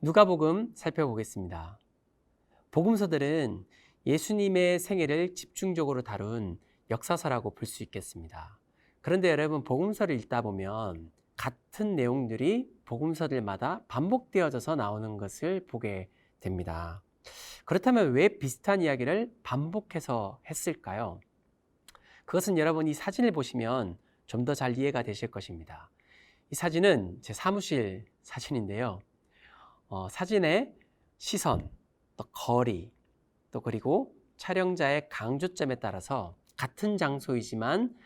누가복음 살펴보겠습니다. 복음서들은 예수님의 생애를 집중적으로 다룬 역사서라고 볼 수 있겠습니다. 그런데 여러분 복음서를 읽다 보면 같은 내용들이 복음서들마다 반복되어져서 나오는 것을 보게 됩니다. 그렇다면 왜 비슷한 이야기를 반복해서 했을까요? 그것은 여러분 이 사진을 보시면 좀 더 잘 이해가 되실 것입니다. 이 사진은 제 사무실 사진인데요. 어, 사진의 시선, 또 거리, 또 그리고 촬영자의 강조점에 따라서 같은 장소이지만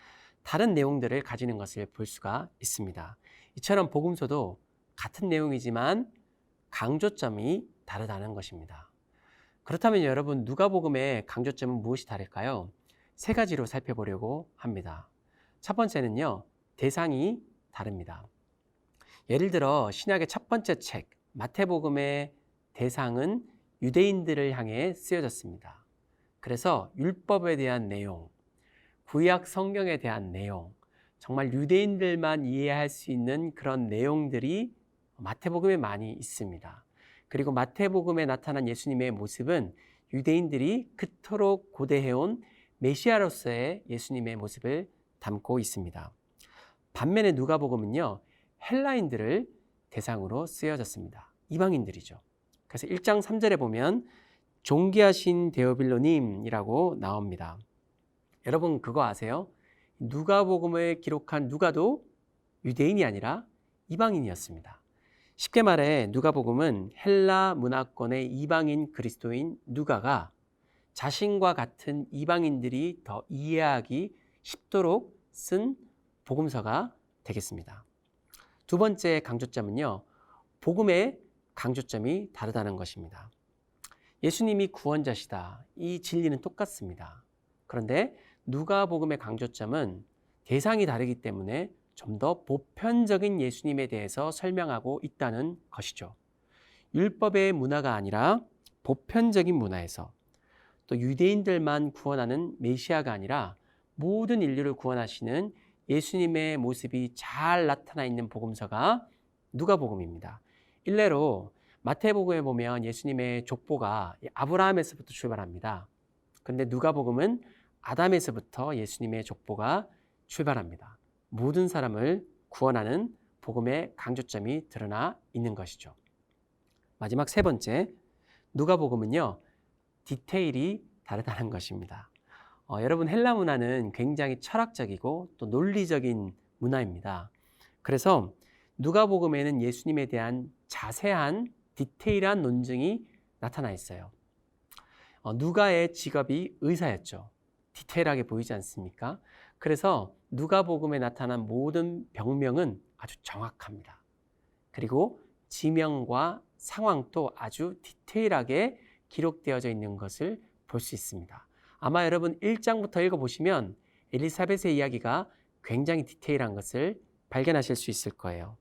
다른 내용들을 가지는 것을 볼 수가 있습니다. 이처럼 복음서도 같은 내용이지만 강조점이 다르다는 것입니다. 그렇다면 여러분 누가복음의 강조점은 무엇이 다를까요? 세 가지로 살펴보려고 합니다. 첫 번째는요, 대상이 다릅니다. 예를 들어 신약의 첫 번째 책 마태복음의 대상은 유대인들을 향해 쓰여졌습니다. 그래서 율법에 대한 내용, 구약 성경에 대한 내용, 정말 유대인들만 이해할 수 있는 그런 내용들이 마태복음에 많이 있습니다. 그리고 마태복음에 나타난 예수님의 모습은 유대인들이 그토록 고대해온 메시아로서의 예수님의 모습을 담고 있습니다. 반면에 누가복음은요, 헬라인들을 대상으로 쓰여졌습니다. 이방인들이죠. 그래서 1장 3절에 보면 존귀하신 데오빌로님이라고 나옵니다. 여러분 그거 아세요? 누가복음을 기록한 누가도 유대인이 아니라 이방인이었습니다. 쉽게 말해 누가복음은 헬라 문화권의 이방인 그리스도인 누가가 자신과 같은 이방인들이 더 이해하기 쉽도록 쓴 복음서가 되겠습니다. 두 번째 강조점은요, 복음의 강조점이 다르다는 것입니다. 예수님이 구원자시다. 이 진리는 똑같습니다. 그런데 누가 복음의 강조점은 대상이 다르기 때문에 좀 더 보편적인 예수님에 대해서 설명하고 있다는 것이죠. 율법의 문화가 아니라 보편적인 문화에서 또 유대인들만 구원하는 메시아가 아니라 모든 인류를 구원하시는 예수님의 모습이 잘 나타나 있는 복음서가 누가복음입니다. 일례로 마태복음에 보면 예수님의 족보가 아브라함에서부터 출발합니다. 그런데 누가복음은 아담에서부터 예수님의 족보가 출발합니다. 모든 사람을 구원하는 복음의 강조점이 드러나 있는 것이죠. 마지막 세 번째, 누가복음은요, 디테일이 다르다는 것입니다. 어, 여러분 헬라 문화는 굉장히 철학적이고 또 논리적인 문화입니다. 그래서 누가복음에는 예수님에 대한 자세한 디테일한 논증이 나타나 있어요. 어, 누가의 직업이 의사였죠. 디테일하게 보이지 않습니까? 그래서 누가복음에 나타난 모든 병명은 아주 정확합니다. 그리고 지명과 상황도 아주 디테일하게 기록되어져 있는 것을 볼 수 있습니다. 아마 여러분 1장부터 읽어보시면 엘리사벳의 이야기가 굉장히 디테일한 것을 발견하실 수 있을 거예요.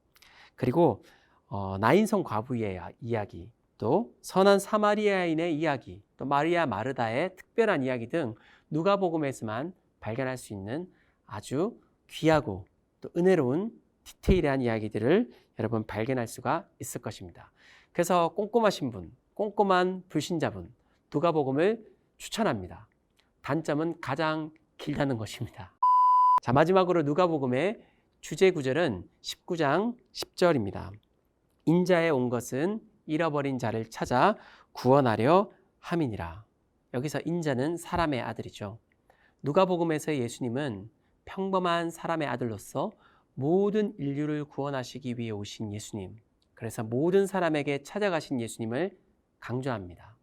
그리고 어, 나인성 과부의 이야기, 또 선한 사마리아인의 이야기, 또 마리아 마르다의 특별한 이야기 등 누가복음에서만 발견할 수 있는 아주 귀하고 또 은혜로운 디테일한 이야기들을 여러분 발견할 수가 있을 것입니다. 그래서 꼼꼼하신 분, 꼼꼼한 불신자분, 누가복음을 추천합니다. 단점은 가장 길다는 것입니다. 자, 마지막으로 누가복음의 주제 구절은 19장 10절입니다. 인자에 온 것은 잃어버린 자를 찾아 구원하려 함이니라. 여기서 인자는 사람의 아들이죠. 누가복음에서 예수님은 평범한 사람의 아들로서 모든 인류를 구원하시기 위해 오신 예수님. 그래서 모든 사람에게 찾아가신 예수님을 강조합니다.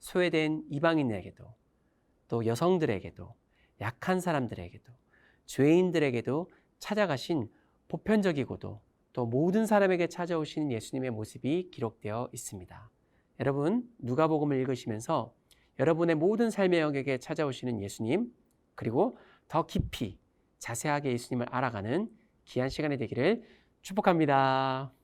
소외된 이방인에게도 또 여성들에게도 약한 사람들에게도 죄인들에게도 찾아가신 보편적이고도 또 모든 사람에게 찾아오시는 예수님의 모습이 기록되어 있습니다. 여러분 누가복음을 읽으시면서 여러분의 모든 삶의 영역에 찾아오시는 예수님 그리고 더 깊이 자세하게 예수님을 알아가는 귀한 시간이 되기를 축복합니다.